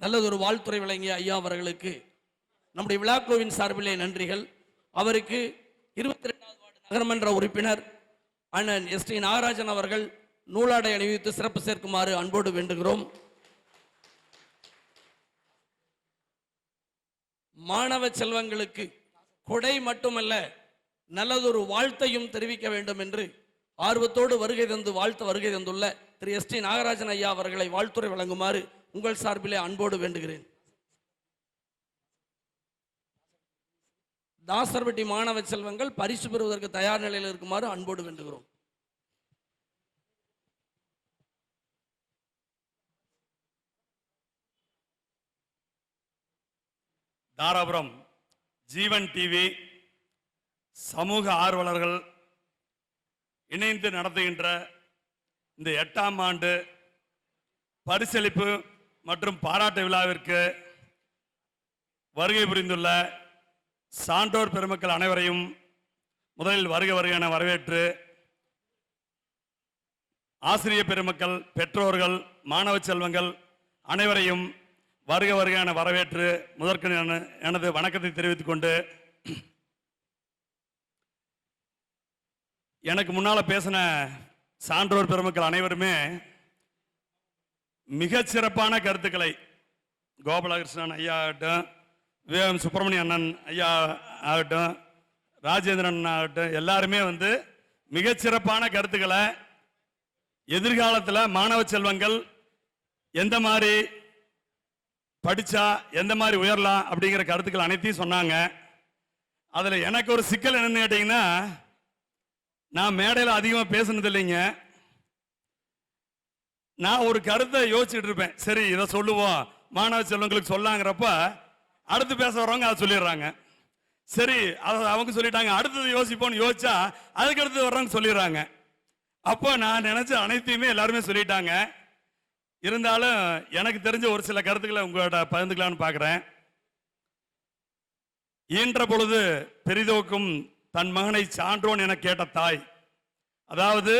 நல்லதொரு வாழ்த்துறை வழங்கிய ஐயா அவர்களுக்கு நம்முடைய விழாக்குழுவின் சார்பிலே நன்றிகள். அவருக்கு இருபத்தி ரெண்டாவது வார்டு நகரமன்ற உறுப்பினர் அண்ணன் எஸ் டி நாகராஜன் அவர்கள் நூலாடை அணிவித்து சிறப்பு சேர்க்குமாறு அன்போடு வேண்டுகிறோம். மாணவ செல்வங்களுக்கு கொடை மட்டுமல்ல நல்லதொரு வாழ்த்தையும் தெரிவிக்க வேண்டும் என்று ஆர்வத்தோடு வருகை தந்து வாழ்த்து வருகை தந்துள்ள திரு எஸ் டி நாகராஜன் ஐயா அவர்களை வாழ்த்துறை வழங்குமாறு உங்கள் சார்பிலே அன்போடு வேண்டுகிறேன். தாசர்பட்டி மாணவ செல்வங்கள் பரிசு பெறுவதற்கு தயார் நிலையில் இருக்குமாறு அன்போடு வேண்டுகிறோம். தாராபுரம் ஜீவன் டிவி சமூக ஆர்வலர்கள் இணைந்து நடத்துகின்ற இந்த எட்டாம் ஆண்டு பரிசளிப்பு மற்றும் பாராட்டு விழாவிற்கு வருகை புரிந்துள்ள சான்றோர் பெருமக்கள் அனைவரையும் முதலில் வருக வருக என வரவேற்று ஆசிரிய பெருமக்கள் பெற்றோர்கள் மாணவ செல்வங்கள் அனைவரையும் வருக வருக என வரவேற்று முதற்கு என- எனது வணக்கத்தை தெரிவித்துக் கொண்டு எனக்கு முன்னால் பேசின சான்றோர் பெருமக்கள் அனைவருமே மிக சிறப்பான கருத்துக்களை கோபாலகிருஷ்ணன் ஐயா ஆகட்டும் விவேகம் சுப்பிரமணிய அண்ணன் ஐயா ஆகட்டும் ராஜேந்திரன் ஆகட்டும் எல்லாருமே வந்து மிகச்சிறப்பான கருத்துக்களை எதிர்காலத்தில் மாணவ செல்வங்கள் எந்த மாதிரி படித்தா எந்த மாதிரி உயரலாம் அப்படிங்கிற கருத்துக்கள் அனைத்தையும் சொன்னாங்க. அதில் எனக்கு ஒரு சிக்கல் என்னன்னு கேட்டிங்கன்னா நான் மேடையில் அதிகமாக பேசுனது இல்லைங்க. நான் ஒரு கருத்தை யோசிச்சுட்டு இருப்பேன். சரி இதை சொல்லுவோம். மாணவ செல்வங்களுக்கு சொல்லாங்கிறப்ப அடுத்து பேச வர்றவங்க அதை சொல்லிடுறாங்க. சரி அதை அவங்க சொல்லிட்டாங்க. அடுத்தது யோசிப்போம்னு யோசிச்சா அதுக்கு அடுத்து வர்றவங்க சொல்லிடுறாங்க. அப்போ நான் நினச்ச அனைத்தையுமே எல்லாருமே சொல்லிட்டாங்க. இருந்தாலும் எனக்கு தெரிஞ்ச ஒரு சில கருத்துக்களை உங்களோட பகிர்ந்துக்கலாம்னு பார்க்குறேன். ஈன்ற பொழுது பெரிதோக்கும் தன் மகனை சான்றோன் என கேட்ட தாய். அதாவது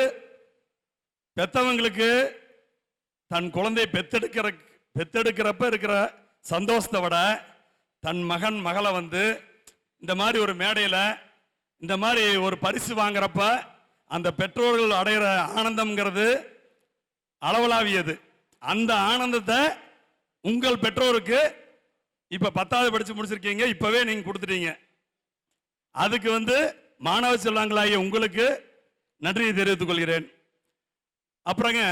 பெத்தவங்களுக்கு தன் குழந்தை பெத்தெடுக்கிற பெத்தெடுக்கிறப்ப இருக்கிற சந்தோஷத்தை விட தன் மகன் மகளை வந்து இந்த மாதிரி ஒரு மேடையில் இந்த மாதிரி ஒரு பரிசு வாங்குறப்ப அந்த பெற்றோர்கள் அடைகிற ஆனந்தம்ங்கிறது அளவலாவியது. அந்த ஆனந்தத்தை உங்கள் பெற்றோருக்கு இப்போ பத்தாவது படித்து முடிச்சிருக்கீங்க இப்போவே நீங்கள் கொடுத்துட்டீங்க. அதுக்கு வந்து மாணவ செல்வங்களாகிய உங்களுக்கு நன்றியை தெரிவித்துக் கொள்கிறேன். அப்புறங்க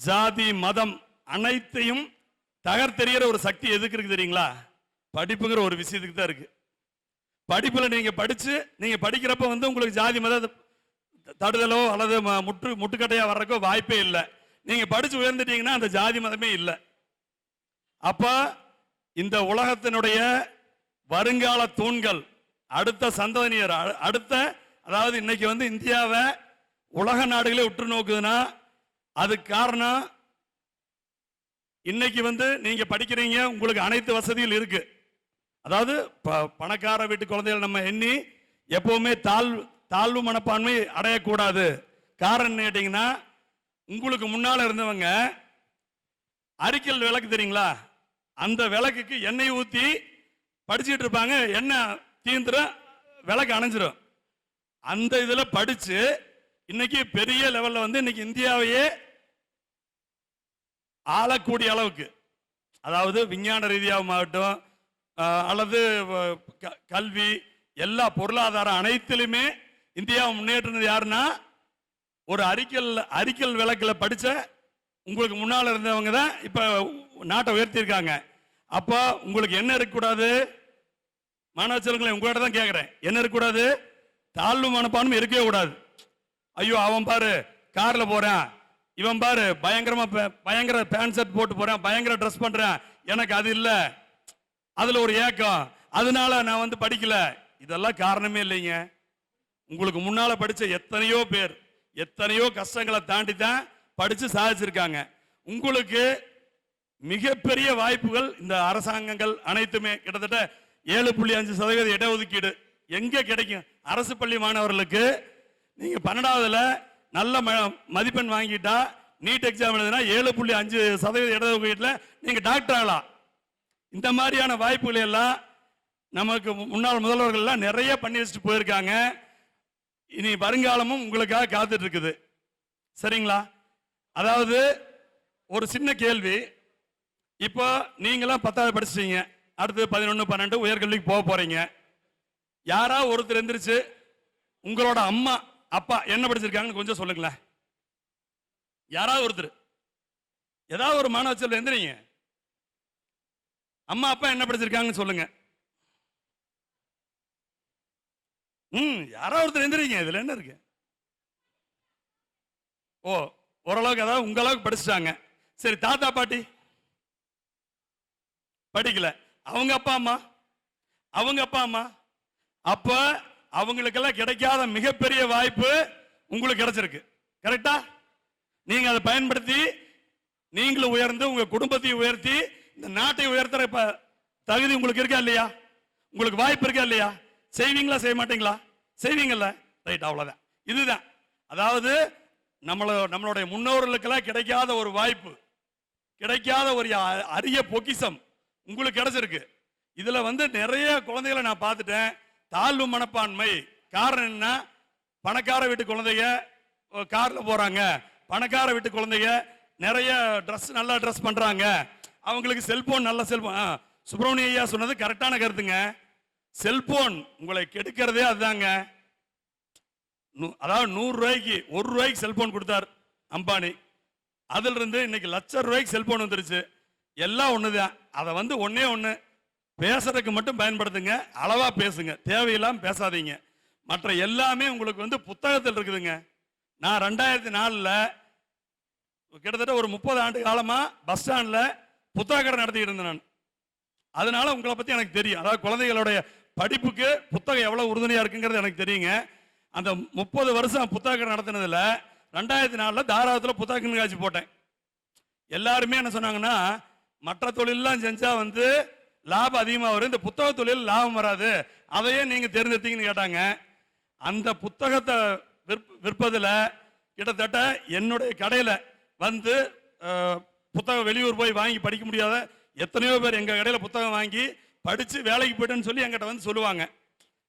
ஜாதி மதம் அனைத்தையும் தகர்த்தெறிகிற ஒரு சக்தி எதுக்கு இருக்கு தெரியுங்களா? படிப்புங்கிற ஒரு விஷயத்துக்கு தான் இருக்கு. படிப்பில் நீங்கள் படித்து நீங்கள் படிக்கிறப்ப வந்து உங்களுக்கு ஜாதி மத தடுதலோ அல்லது ம- முற்று வர்றக்கோ வாய்ப்பே இல்லை. நீங்கள் படித்து உயர்ந்துட்டீங்கன்னா அந்த ஜாதி மதமே இல்லை. அப்போ இந்த உலகத்தினுடைய வருங்கால தூண்கள் அடுத்த சந்ததியினர் அடுத்த அதாவது இன்னைக்கு வந்து இந்தியாவை உலக நாடுகளே உற்று நோக்குதுன்னா அதுக்கு காரணம் இன்னைக்கு வந்து நீங்க படிக்கிறீங்க உங்களுக்கு அனைத்து வசதிகள் இருக்கு. அதாவது ப- பணக்கார வீட்டு குழந்தைகள் நம்ம எண்ணி எப்பவுமே தாழ் தாழ்வு மனப்பான்மை அடையக்கூடாது. காரணம் என்ன கேட்டீங்கன்னா உங்களுக்கு முன்னால் இருந்தவங்க அரிக்கல் விளக்கு தெரியுங்களா? அந்த விளக்குக்கு எண்ணெய் ஊற்றி படிச்சுட்டு இருப்பாங்க. எண்ணெய் தீந்துரும் விளக்கு அணைஞ்சிரும். அந்த இதில் படித்து இன்னைக்கு பெரிய லெவலில் வந்து இன்னைக்கு இந்தியாவையே ஆளக்கூடிய அளவுக்கு. அதாவது விஞ்ஞான ரீதியாகட்டும் அல்லது க- கல்வி எல்லா பொருளாதாரம் அனைத்திலுமே இந்தியா முன்னேற்றினது யாருன்னா ஒரு அறிக்கல் அறிக்கல் விளக்கில் படித்த உங்களுக்கு முன்னால் இருந்தவங்க தான் இப்போ நாட்டை உயர்த்தியிருக்காங்க. அப்போ உங்களுக்கு என்ன இருக்கக்கூடாது? மாணவ செல்வங்களை உங்கள்கிட்ட தான் கேட்குறேன் என்ன இருக்கக்கூடாது? தாழ்வு மனப்பான்மை இருக்கவே கூடாது. ஐயோ அவன் பாரு காரில் போகிறேன் இவன் பாரு பயங்கரமா பே- பயங்கர பேண்ட் ஷர்ட் போட்டு போறேன் பயங்கர ட்ரெஸ் பண்றேன். எனக்கு அது இல்ல. அதுல ஒரு ஏக்கம். அதனால நான் வந்து படிக்கல. இதெல்லாம் காரணமே இல்லைங்க. உங்களுக்கு முன்னால படிச்ச எத்தனையோ பேர் எத்தனையோ கஷ்டங்களை தாண்டி தான் படிச்சு சாதிச்சிருக்காங்க. உங்களுக்கு மிகப்பெரிய வாய்ப்புகள் இந்த அரசாங்கங்கள் அனைத்துமே. கிட்டத்தட்ட ஏழு புள்ளி அஞ்சு சதவீத இடஒதுக்கீடு எங்க கிடைக்கும்? அரசு பள்ளி மாணவர்களுக்கு நீங்க பன்னெண்டாவதுல நல்ல ம- மதிப்பெண் வாங்கிட்டா நீட் எக்ஸாம் எழுதுனா ஏழு புள்ளி அஞ்சு சதவீத வீட்டில் நீங்கள் டாக்டர் ஆகலாம் இந்த மாதிரியான வாய்ப்புகளை எல்லாம் நமக்கு முன்னாள் முதல்வர்கள்லாம் நிறைய பண்ணி வச்சுட்டு போயிருக்காங்க. இனி வருங்காலமும் உங்களுக்காக காத்துட்டு இருக்குது. சரிங்களா? அதாவது ஒரு சின்ன கேள்வி. இப்போ நீங்களாம் பத்தாவது படிச்சிட்டீங்க. அடுத்து பதினொன்று பன்னெண்டு உயர்கல்விக்கு போக போகிறீங்க யாரா ஒருத்தர் எந்திரிச்சு உங்களோட அம்மா அப்பா என்ன படிச்சிருக்காங்கன்னு கொஞ்சம் சொல்லுங்களேன். யாராவது ஒருத்தர். ஏதாவது ஒரு மாணவ செல்வம் எந்திரிங்க. அம்மா அப்பா என்ன படிச்சிருக்காங்கன்னு சொல்லுங்க. ம் யாராவது ஒருத்தர் எந்திரிங்க. இதுல என்ன இருக்கு? ஓ ஓரளவுக்கு அதாவது உங்க அளவுக்கு படிச்சுட்டாங்க. சரி தாத்தா பாட்டி. படிக்கல. அவங்க அப்பா அம்மா? அவங்க அப்பா அம்மா? அப்ப அவங்களுக்கெல்லாம் கிடைக்காத மிகப்பெரிய வாய்ப்பு உங்களுக்கு கிடைச்சிருக்கு. கரெக்டா நீங்க அதை பயன்படுத்தி நீங்களும் உயர்ந்து உங்க குடும்பத்தையும் உயர்த்தி இந்த நாட்டை உயர்த்துற ப- தகுதி உங்களுக்கு இருக்கா இல்லையா? உங்களுக்கு வாய்ப்பு இருக்கா இல்லையா? செய்வீங்களா செய்ய மாட்டீங்களா? செய்வீங்கல்ல? ரைட் அவ்வளவுதான். இதுதான். அதாவது நம்மள நம்மளுடைய முன்னோர்களுக்கெல்லாம் கிடைக்காத ஒரு வாய்ப்பு கிடைக்காத ஒரு அரிய பொக்கிஷம் உங்களுக்கு கிடைச்சிருக்கு. இதுல வந்து நிறைய குழந்தைகளை நான் பார்த்துட்டேன். தாழ்வு மனப்பான்மை காரணம் என்ன? பணக்கார வீட்டு குழந்தைய காரில் கார்ல போறாங்க. பணக்கார வீட்டு குழந்தைய நிறைய ட்ரெஸ் நல்லா ட்ரெஸ் பண்றாங்க. அவங்களுக்கு செல்போன் நல்ல செல்போன் சுப்பிரமணிய ஐயா சொன்னது கரெக்டான கருத்துங்க. செல்போன் உங்களை கெடுக்கிறதே அதுதாங்க. நூ- அதாவது நூறு ரூபாய்க்கு ஒரு ரூபாய்க்கு செல்போன் கொடுத்தார் அம்பானி. அதுல இருந்து இன்னைக்கு லட்ச ரூபாய்க்கு செல்போன் வந்துருச்சு. எல்லாம் ஒன்று தான் அதை வந்து ஒன்றே ஒன்று பேசுறதுக்கு மட்டும் பயன்படுத்துங்க அளவா பேசுங்க. தேவையில்லாமல் பேசாதீங்க. மற்ற எல்லாமே உங்களுக்கு வந்து புத்தகத்தில் இருக்குதுங்க. நான் ரெண்டாயிரத்தி நாலில் கிட்டத்தட்ட ஒரு முப்பது ஆண்டு காலமாக பஸ் ஸ்டாண்டில் புத்தக கடை நடத்திட்டு இருந்தேன் நான். அதனால உங்களை பற்றி எனக்கு தெரியும். அதாவது குழந்தைகளுடைய படிப்புக்கு புத்தகம் எவ்வளோ உறுதுணையாக இருக்குங்கிறது எனக்கு தெரியுங்க. அந்த முப்பது வருஷம் புத்தக கடை நடத்தினதில் ரெண்டாயிரத்தி நாலில் தாராளத்தில் புத்தக கண்காட்சி போட்டேன். எல்லாருமே என்ன சொன்னாங்கன்னா மற்ற தொழிலெல்லாம் செஞ்சால் வந்து லாபம் அதிகமாக வரும். இந்த புத்தக தொழில் லாபம் வராது. அதையே நீங்கள் தேர்ந்தெடுத்தீங்கன்னு கேட்டாங்க. அந்த புத்தகத்தை விற் விற்பதில் கிட்டத்தட்ட என்னுடைய கடையில் வந்து புத்தகம் வெளியூர் போய் வாங்கி படிக்க முடியாத எத்தனையோ பேர் எங்கள் கடையில் புத்தகம் வாங்கி படித்து வேலைக்கு போய்ட்டுன்னு சொல்லி எங்கிட்ட வந்து சொல்லுவாங்க.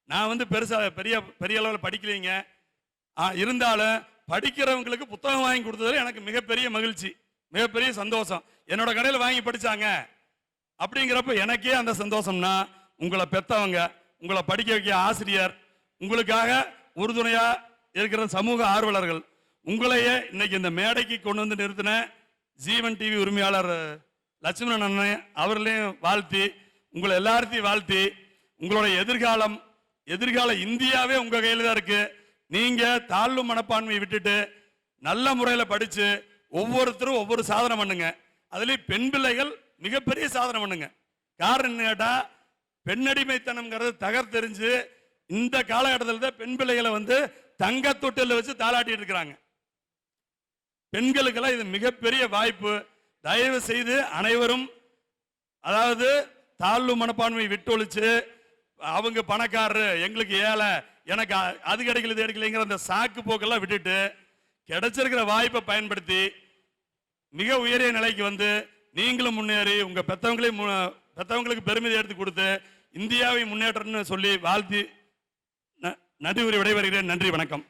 நான் வந்து பெருசாக பெரிய பெரிய அளவில் படிக்கலைங்க. இருந்தாலும் படிக்கிறவங்களுக்கு புத்தகம் வாங்கி கொடுத்ததுல எனக்கு மிகப்பெரிய மகிழ்ச்சி மிகப்பெரிய சந்தோஷம். என்னோட கடையில் வாங்கி படித்தாங்க அப்படிங்கிறப்ப எனக்கே அந்த சந்தோஷம்னா உங்களை பெத்தவங்க உங்களை படிக்க வைக்க ஆசிரியர் உங்களுக்காக உறுதுணையாக இருக்கிற சமூக ஆர்வலர்கள் உங்களையே இன்னைக்கு இந்த மேடைக்கு கொண்டு வந்து நிறுத்தின ஜீவன் டிவி உரிமையாளர் லட்சுமணன் அண்ணன் அவர்களையும் வாழ்த்தி உங்களை எல்லார்த்தையும் வாழ்த்தி உங்களுடைய எதிர்காலம் எதிர்கால இந்தியாவே உங்கள் கையில் தான் இருக்குது நீங்கள் தாழ்வு மனப்பான்மையை விட்டுட்டு நல்ல முறையில் படித்து ஒவ்வொருத்தரும் ஒவ்வொரு சாதனை பண்ணுங்க. அதுலேயும் பெண் பிள்ளைகள் மிகப்பெரிய சாதனை பண்ணுங்க. காரணம் என்ன கேட்டா பெண்ணடிமைத்தனம்ங்கிறது தகர்த்தெறிஞ்சு இந்த காலகட்டத்தில் தான் பெண் பிள்ளைகளை வந்து தங்க தொட்டில் வச்சு தாளாட்டிட்டு இருக்கிறாங்க. பெண்களுக்கெல்லாம் இது மிகப்பெரிய வாய்ப்பு. தயவு செய்து அனைவரும் அதாவது தாழ்வு மனப்பான்மை விட்டொழிச்சு அவங்க பணக்காரரு எங்களுக்கு ஏழை எனக்கு அது கிடைக்கல இது கிடைக்கலைங்கிற அந்த சாக்கு போக்கெல்லாம் விட்டுட்டு கிடைச்சிருக்கிற வாய்ப்பை பயன்படுத்தி மிக உயரிய நிலைக்கு வந்து நீங்களும் முன்னேறி உங்க பெத்தவங்களையும் மு- பெத்தவங்களுக்கு பெருமிதை எடுத்து கொடுத்து இந்தியாவை முன்னேற்றம்னு சொல்லி வாழ்த்தி ந- நன்றி கூறி விடைபெறுகிறேன். நன்றி வணக்கம்.